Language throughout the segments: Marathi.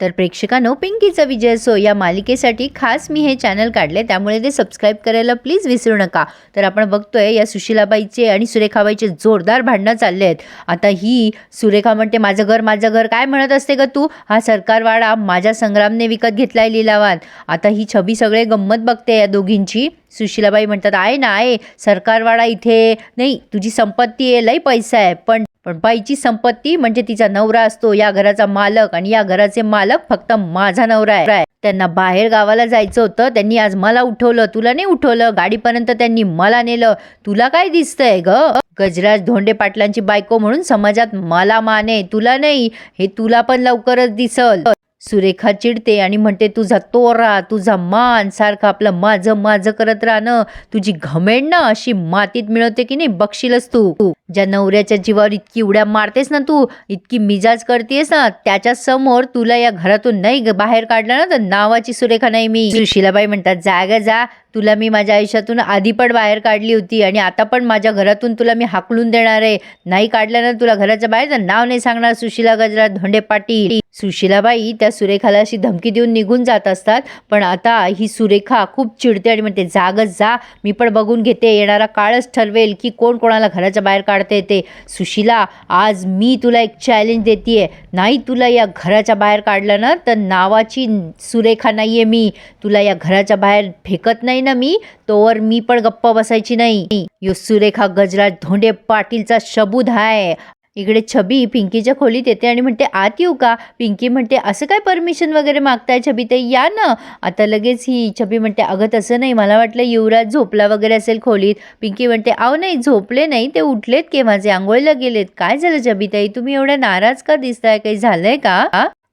तर प्रेक्षकांनो पिंकीचा विजय असो या मालिकेसाठी खास मी हे चॅनल काढले त्यामुळे ते सबस्क्राईब करायला प्लीज विसरू नका. तर आपण बघतोय या सुशिलाबाईचे आणि सुरेखाबाईचे जोरदार भांडणं चालले आहेत. आता ही सुरेखा म्हणते माझं घर माझं घर काय म्हणत असते ग तू? हा सरकारवाडा माझ्या संग्रामने विकत घेतलाय लिलावान आता ही छबी सगळे गंमत बघते या दोघींची. सुशिलाबाई म्हणतात आहे ना आहे. सरकारवाडा इथे नाही तुझी संपत्ती आहे लई पैसा आहे. पण पण बाईची संपत्ती म्हणजे तिचा नवरा असतो या घराचा मालक आणि या घराचे मालक फक्त माझा नवरा आहे. त्यांना बाहेर गावाला जायचं होतं त्यांनी आज मला उठवलं तुला नाही उठवलं गाडीपर्यंत त्यांनी मला नेलं. तुला काय दिसतंय ग? गजराज धोंडे पाटलांची बायको म्हणून समाजात मला माने तुला नाही हे तुला पण लवकरच दिसल. सुरेखा चिडते आणि म्हणते तुझा तोरा तुझा मान सारखं आपलं माझं माझं करत राहणं तुझी घमेंड ना अशी मातीत मिळवते की नाही बक्षीलस तू. ज्या नवऱ्याच्या जीवावर इतकी उड्या मारतेस ना तू इतकी मिजाज करतेस ना त्याच्यासमोर तुला या घरातून नाही ग- बाहेर काढलं ना तर नावाची सुरेखा नाही मी. सुशिलाबाई म्हणतात जा ग जा तुला मी माझ्या आयुष्यातून आधी पण बाहेर काढली होती आणि आता पण माझ्या घरातून तुला मी हाकलून देणार आहे. नाही काढल्यानं तुला घराच्या बाहेर तर नाव नाही सांगणार. सुशिला गजरा धोंडे पाटील. सुशिलाबाई त्या सुरेखाला अशी धमकी देऊन निघून जात असतात. पण आता ही सुरेखा खूप चिडते आणि म्हणते जागच जा. मी पण बघून घेते. येणारा काळच ठरवेल की कोण कोणाला घराच्या बाहेर काढता येते. सुशिला आज मी तुला एक चॅलेंज देते नाही तुला या घराच्या बाहेर काढलं ना तर नावाची सुरेखा नाही आहे मी. तुला या घराच्या बाहेर फेकत नाही ना मी तोवर मी पण गप्प बसायची नाही. यो सुरेखा गजराज धोंडे पाटीलचा शबूद आहे इकडे छबी पिंकीच्या खोलीत येते आणि म्हणते आत येऊ का? पिंकी म्हणते असं काय परमिशन वगैरे मागताय छबी ते या ना. आता लगेच ही छबी म्हणते अगं तसं नाही. मला वाटलं युवराज झोपला वगैरे असेल खोलीत. पिंकी म्हणते आव नाही झोपले नाही. ते उठलेत केव्हाचे आंघोळीला गेलेत. काय झालं छबीताई तुम्ही एवढ्या नाराज का दिसताय? काही झालंय का?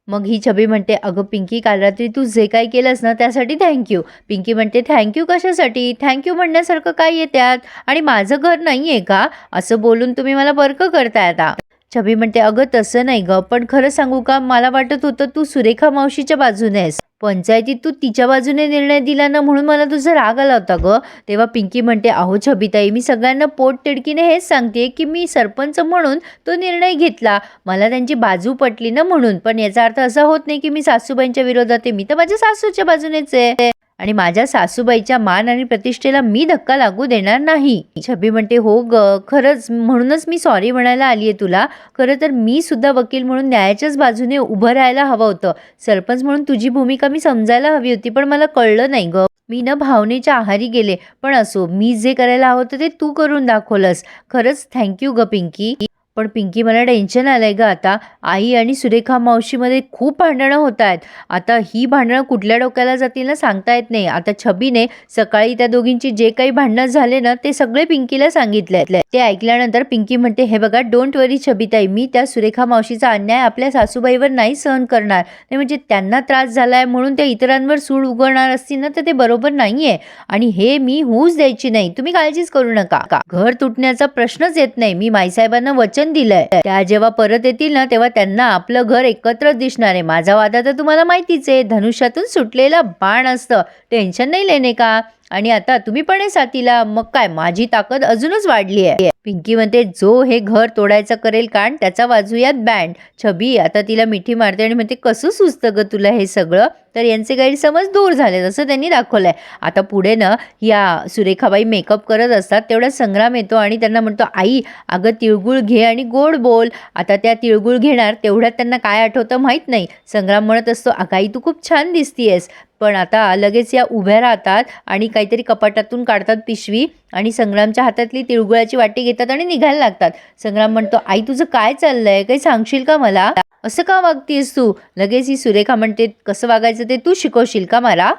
मग ही छबी म्हणते अगं पिंकी काल रात्री तू जे काही केलंस ना त्यासाठी थँक्यू पिंकी म्हणते थँक्यू कशासाठी? थँक्यू म्हणण्यासारखं काय आहे त्यात? आणि माझं घर नाही आहे का? असं बोलून तुम्ही मला बरकं करताय आता? छबी म्हणते अगं तसं नाही ग पण खरं सांगू का? मला वाटत होतं तू सुरेखा मावशीच्या बाजूने आहेस. पंचायतीत तू तिच्या बाजूने निर्णय दिला ना म्हणून मला तुझा राग आला होता ग. तेव्हा पिंकी म्हणते अहो छबिताई मी सगळ्यांना पोट तिडकीने हेच सांगते की मी सरपंच म्हणून तो निर्णय घेतला. मला त्यांची बाजू पटली ना म्हणून. पण याचा अर्थ असा होत नाही की मी सासूबाईंच्या विरोधात आहे. मी तर माझ्या सासूच्या बाजूनेच आहे. आणि माझ्या सासूबाईच्या मान आणि प्रतिष्ठेला मी धक्का लागू देणार नाही. छबी म्हणते हो ग खरंच म्हणूनच मी सॉरी म्हणायला आली आहे तुला. खरं तर मी सुद्धा वकील म्हणून न्यायाच्याच बाजूने उभं राहायला हवं होतं. सरपंच म्हणून तुझी भूमिका मी समजायला हवी होती पण मला कळलं नाही ग. मी न भावनेच्या आहारी गेले. पण असो मी जे करायला हवं होतं ते तू करून दाखवलंस. खरंच थँक्यू ग पिंकी. पण पिंकी मला टेन्शन आलं आहे गं. आता आई आणि सुरेखा मावशीमध्ये खूप भांडणं होत आहेत. आता ही भांडणं कुठल्या डोक्याला जातील ना सांगता येत नाही. आता छबीने सकाळी त्या दोघींची जे काही भांडणं झाले ना ते सगळे पिंकीला सांगितले ते ऐकल्यानंतर पिंकी म्हणते हे बघा डोंट वरी छबीताई मी त्या सुरेखा मावशीचा अन्याय आपल्या सासूबाईवर नाही सहन करणार. नाही म्हणजे त्यांना त्रास झाला आहे म्हणून त्या इतरांवर सूड उगवणार असतील ना तर ते बरोबर नाही आहे आणि हे मी होऊच द्यायची नाही. तुम्ही काळजीच करू नका. का घर तुटण्याचा प्रश्नच येत नाही. मी माईसाहेबांना वचन दिलंय. त्या जेव्हा परत येतील ना तेव्हा त्यांना आपलं घर एकत्र दिसणार आहे. माझा वादा तर तुम्हाला माहितीच आहे. धनुष्यातून सुटलेला बाण असतं. टेन्शन नाही लेणे का? आणि आता तुम्ही पण आहे साथीला. मग काय माझी ताकद अजूनच वाढली आहे. पिंकी म्हणते जो हे घर तोडायचं करेल कान त्याचा वाजूयात बँड. छबी आता तिला मिठी मारते आणि म्हणते कसं सुचतं ग तुला हे सगळं? तर यांचे गैरसमज दूर झाले असं त्यांनी दाखवलंय. आता पुढे ना या सुरेखाबाई मेकअप करत असतात तेवढा संग्राम येतो आणि त्यांना म्हणतो आई अगं तिळगुळ घे आणि गोड बोल. आता त्या तिळगुळ घेणार तेवढ्यात त्यांना काय आठवतं माहीत नाही. संग्राम म्हणत असतो अगाई तू खूप छान दिसतीयस. पण आता लगेच या उभ्या राहतात आणि काहीतरी कपाटातून काढतात पिशवी आणि संग्रामच्या हातातली तिळगुळाची वाटी घेतात आणि निघायला लागतात. संग्राम म्हणतो आई तुझं काय चाललंय? काही सांगशील का मला? असं का वागतीस तू? लगेच ही सुरेखा म्हणते कसं वागायचं ते तू शिकवशील का मला?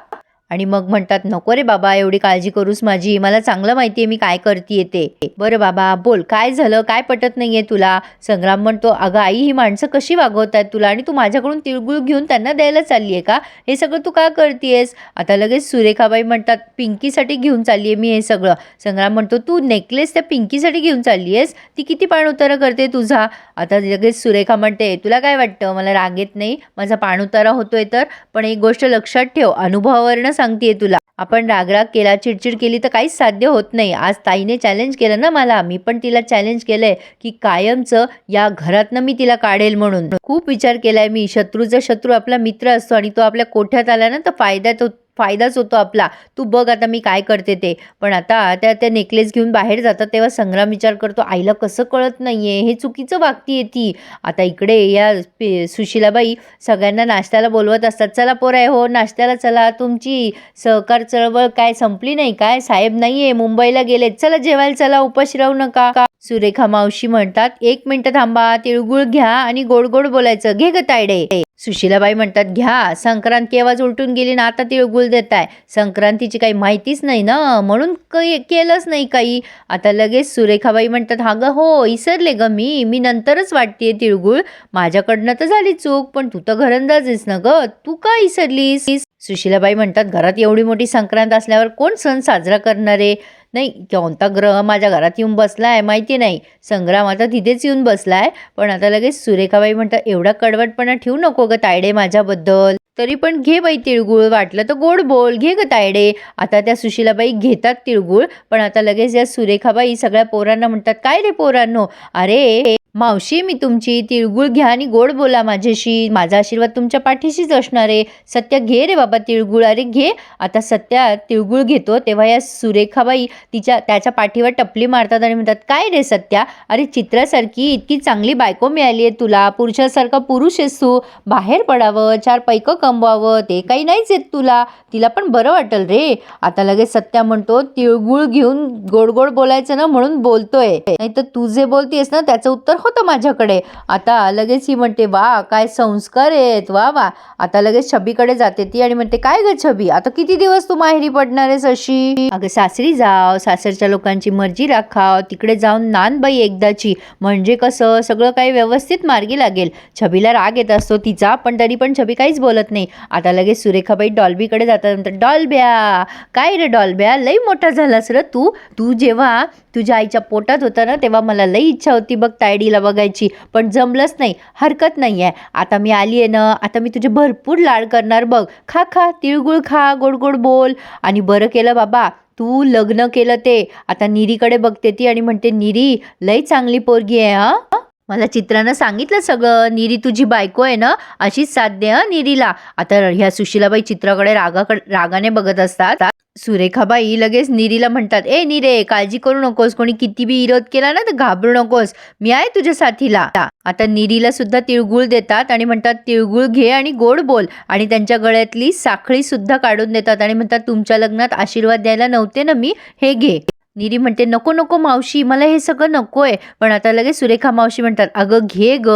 आणि मग म्हणतात नको रे बाबा एवढी काळजी करूस माझी. मला चांगलं माहिती आहे मी काय करतीये ते. बरं बाबा बोल. काय झालं? काय पटत नाहीये तुला? संग्राम म्हणतो अगं आई ही माणसं कशी वागवत आहेत तुला? आणि तू माझ्याकडून तिळगुळ घेऊन त्यांना द्यायला चालली आहे का? हे सगळं तू का करतेयस? आता लगेच सुरेखाबाई म्हणतात पिंकीसाठी घेऊन चालली आहे मी हे सगळं. संग्राम म्हणतो तू नेकलेस त्या पिंकीसाठी घेऊन चालली आहेस ती किती पाणउतारा करते तुझा? आता लगेच सुरेखा म्हणते तुला काय वाटतं? मला राग येत नाही? माझा पाणउतारा होतोय तर? पण एक गोष्ट लक्षात ठेव अनुभवावरनं सांगतेय तुला. आपण रागराग केला चिडचिड केली तर काहीच साध्य होत नाही. आज ताईने चॅलेंज केलं ना मला. मी पण तिला चॅलेंज केलंय की कायमचं या घरातनं मी तिला काढेल म्हणून. खूप विचार केलाय मी. शत्रूचा शत्रू आपला मित्र असतो आणि तो आपल्या कोठ्यात आला ना तर फायद्यात हो- फायदाच होतो आपला. तू बघ आता मी काय करते ते. पण आता त्या त्या नेकलेस घेऊन बाहेर जातात तेव्हा संग्राम विचार करतो आईला कसं कळत नाहीये? हे चुकीचं वागती ती. आता इकडे या पे- सुशिलाबाई सगळ्यांना नाश्त्याला बोलवत असतात चला पोराय हो नाश्त्याला चला. तुमची सहकार चळवळ काय संपली नाही काय? साहेब नाहीये मुंबईला गेले चला जेवायला चला उपाशी राहू नका. का सुरेखा मावशी म्हणतात एक मिनटं थांबा तिळगुळ घ्या आणि गोड गोड बोलायचं. घे ग तायडे. सुशिलाबाई म्हणतात घ्या संक्रांत केव्हाच उलटून गेली ना आता तिळगुळ देताय. संक्रांतीची काही माहितीच नाही ना म्हणून काही केलंच नाही काही. आता लगेच सुरेखाबाई म्हणतात हा ग हो इसरले ग मी मी नंतरच वाटतेय तिळगुळ. माझ्याकडनं तर झाली चूक पण तू तर घरंदाज आहेस ना ग. तू का इसरलीस? सुशिलाबाई म्हणतात घरात एवढी मोठी संक्रांत असल्यावर कोण सण साजरा करणारे नाही कोणता ग्रह माझ्या घरात येऊन बसलाय माहिती नाही. संग्राम आता तिथेच येऊन बसलाय. पण आता लगेच सुरेखाबाई म्हणतात एवढा कडवटपणा ठेवू नको ग तायडे माझ्याबद्दल. तरी पण घे बाई तिळगुळ वाटलं तर गोड बोल घे ग तायडे. आता त्या सुशीलाबाई घेतात तिळगुळ पण आता लगेच या सुरेखाबाई सगळ्या पोरांना म्हणतात काय रे पोरांनो? अरे मावशी मी तुमची तिळगुळ घ्या आणि गोड बोला माझ्याशी. माझा आशीर्वाद तुमच्या पाठीशीच असणार आहे. सत्या घे रे बाबा तिळगुळ. अरे घे. आता सत्या तिळगुळ घेतो तेव्हा या सुरेखाबाई तिच्या त्याच्या पाठीवर टपली मारतात आणि म्हणतात काय रे सत्या? अरे चित्रासारखी इतकी चांगली बायको मिळाली आहे तुला. पुरुषासारखा पुरुष आहेस तू. बाहेर पडावं चार पैकं कमवावं ते काही नाहीच येत तुला. तिला पण बरं वाटेल रे. आता लगेच सत्या म्हणतो तिळगुळ घेऊन गोड गोड बोलायचं ना म्हणून बोलतोय. नाही तर तू जे बोलतेस ना त्याचं उत्तर होतं माझ्याकडे. आता लगेच ही म्हणते वा काय संस्कार आहेत. वा वा. आता लगेच छबीकडे जाते ती आणि म्हणते काय ग छबी? आता किती दिवस तू माहेरी पडणार आहेस अशी? अगं सासरी जाव सासरच्या लोकांची मर्जी राखाव तिकडे जाऊन नान बाई एकदाची. म्हणजे कसं? सगळं काही व्यवस्थित मार्गी लागेल. छबीला राग येत असतो तिचा पण तरी पण छबी काहीच बोलत नाही. आता लगेच सुरेखाबाई डॉल्बीकडे जातात. म्हणतात डॉल्ब्या काय रे डॉल्ब्या? लई मोठा झालास र तू. तू जेव्हा तुझ्या आईच्या पोटात होता ना तेव्हा मला लई इच्छा होती बघ तायडीला. बघायची. पण जमलंच नाही. हरकत नाही आहे आता मी आली आहे ना आता मी तुझे भरपूर लाड करणार बघ. खा खा तिळगुळ खा गोड गोड बोल. आणि बरं केलं बाबा. तू लग्न केलं ते. आता निरीकडे बघते ती आणि म्हणते निरी लई चांगली पोरगी आहे हा? मला चित्रानं सांगितलं सगळं. निरी तुझी बायको आहे ना? अशीच साथ दे निरीला. आता ह्या सुशिलाबाई चित्राकडे रागाकडे रागाने बघत असतात. सुरेखाबाई लगेच निरीला म्हणतात ए निरे काळजी करू नकोस. कोणी किती बी विरोध केला ना तर घाबरू नकोस. मी आहे तुझ्या साथीला. आता निरीला सुद्धा तिळगुळ देतात आणि म्हणतात तिळगुळ घे आणि गोड बोल. आणि त्यांच्या गळ्यातली साखळी सुद्धा काढून देतात आणि म्हणतात तुमच्या लग्नात आशीर्वाद द्यायला नव्हते ना मी? हे घे. निरी म्हणते नको नको मावशी मला हे सगळं नकोय. पण आता लगेच सुरेखा मावशी म्हणतात अगं घे ग.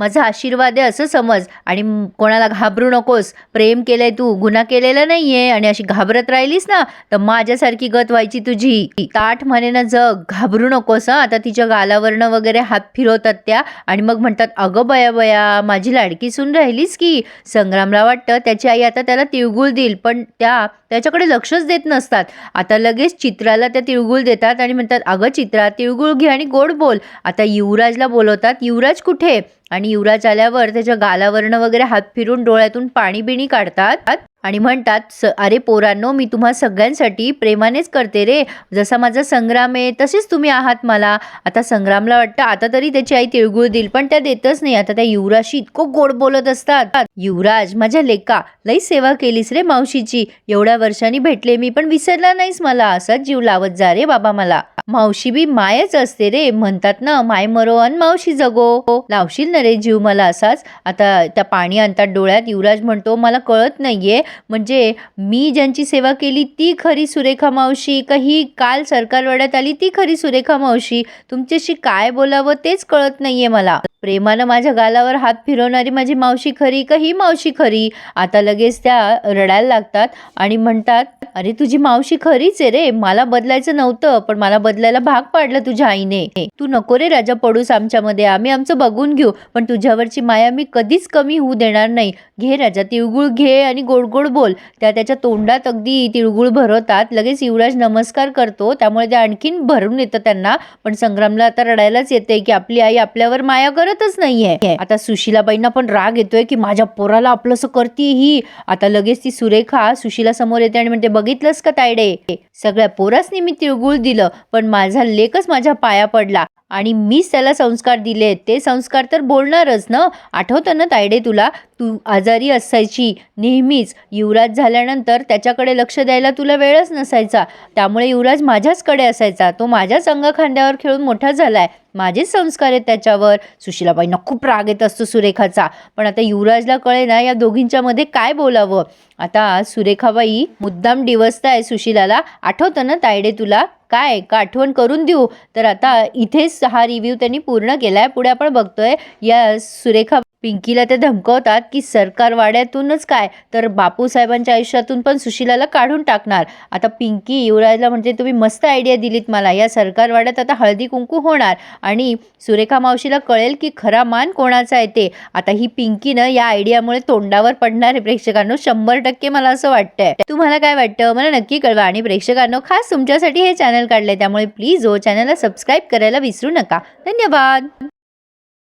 माझा आशीर्वाद आहे असं समज आणि कोणाला घाबरू नकोस. प्रेम केलंय तू गुन्हा केलेला नाही आहे आणि अशी घाबरत राहिलीस ना तर माझ्यासारखी गत व्हायची तुझी. ताठ म्हणे ना जग घाबरू नकोस हं. आता तिच्या गालावरनं वगैरे हात फिरवतात त्या आणि मग म्हणतात अगं बया बया माझी लाडकी सून राहिलीस की. संग्रामला वाटतं त्याची आई आता त्याला तिळगुळ देईल पण त्या त्याच्याकडे लक्षच देत नसतात. आता लगेच चित्राला त्या तिळगुळ देतात आणि म्हणतात अगं चित्रा तिळगुळ घे आणि गोड बोल. आता युवराजला बोलवतात युवराज कुठे? आणि युवराज आल्यावर त्याच्या गालावरनं वगैरे हात फिरून डोळ्यातून पाणी बिणी काढतात आणि म्हणतात स अरे पोरांनो मी तुम्हा सगळ्यांसाठी प्रेमानेच करते रे. जसा माझा संग्राम आहे तसेच तुम्ही आहात मला. आता संग्रामला वाटतं आता तरी त्याची आई तिळगुळ देईल पण त्या देतच नाही. आता त्या युवराशी इतकं गोड बोलत असतात. युवराज माझ्या लेका लई सेवा केलीस रे मावशीची. एवढ्या वर्षांनी भेटले मी पण विसरला नाहीस मला. असाच जीव लावत जा रे बाबा मला. मावशी बी मायच असते रे. म्हणतात ना माय मरो अन मावशी जगो. लावशील ना रे जीव मला असाच. आता त्या पाणी आणतात डोळ्यात. युवराज म्हणतो मला कळत नाहीये. म्हणजे मी ज्यांची सेवा केली ती खरी सुरेखा मावशी. का ही काल सरकारवाड्यात आली ती खरी सुरेखा मावशी. तुमच्याशी काय बोलावं तेच कळत नाहीये मला. प्रेमानं माझ्या गालावर हात फिरवणारी माझी मावशी खरी का ही मावशी खरी? आता लगेच त्या रडायला लागतात आणि म्हणतात अरे तुझी मावशी खरीच आहे रे. मला बदलायचं नव्हतं पण मला बदलायला भाग पाडलं तुझ्या आईने. तू नको रे राजा पडूस आमच्यामध्ये. आम्ही आमचं बघून घेऊ पण तुझ्यावरची माया मी कधीच कमी होऊ देणार नाही. घे राजा तिळगुळ घे आणि गोड गोड बोल. त्या त्याच्या तोंडात अगदी तिळगुळ भरवतात. लगेच युवराज नमस्कार करतो. त्यामुळे ते आणखीन भरून येतं त्यांना. पण संग्रामला आता रडायलाच येते की आपली आई आपल्यावर माया करत करतच नाहीये. आता सुशीलाबाईंना पण राग येतोय की माझ्या पोराला आपलंसं करते ही आता लगेच ती सुरेखा सुशीला समोर येते आणि म्हणते बघितलंस का तायडे? सगळ्या पोरासनी मी तिळगुळ दिलं पण माझा लेखच माझ्या पाया पडला. आणि मीच त्याला संस्कार दिले ते संस्कार तर बोलणारच ना? आठवतं ना तायडे तुला? तू आजारी असायची नेहमीच. युवराज झाल्यानंतर त्याच्याकडे लक्ष द्यायला तुला वेळच नसायचा. त्यामुळे युवराज माझ्याचकडे असायचा. तो माझ्याच अंगखांद्यावर खेळून मोठा झाला आहे माझेच संस्कार आहेत त्याच्यावर. सुशीलाबाईंना खूप राग येत असतो सुरेखाचा. पण आता युवराजला कळे ना या दोघींच्यामध्ये काय बोलावं? आता सुरेखाबाई मुद्दाम डिवसताय सुशीलाला. आठवतं ना तायडे तुला? काय का आठवण करून देऊ? तर आता इथेच हा रिव्ह्यू त्यांनी पूर्ण केला आहे पुढे आपण बघतोय. या सुरेखा पिंकीला ते धमकवतात की सरकार वाड्यातूनच काय तर बापूसाहेबांच्या आयुष्यातून पण सुशीलाला काढून टाकणार. आता पिंकी युवराजला म्हणजे तुम्ही मस्त आयडिया दिलीत मला. या सरकार वाड्यात आता हळदी कुंकू होणार आणि सुरेखा मावशीला कळेल की खरा मान कोणाचा आहे ते. आता ही पिंकीनं या आयडियामुळे तोंडावर पडणार आहे प्रेक्षकांनो. शंभर टक्के मला असं वाटतंय. तुम्हाला काय वाटतं? मला नक्की कळवा. आणि प्रेक्षकांनो खास तुमच्यासाठी हे चॅनल काढले त्यामुळे प्लीज हो चॅनलला सबस्क्राईब करायला विसरू नका. धन्यवाद!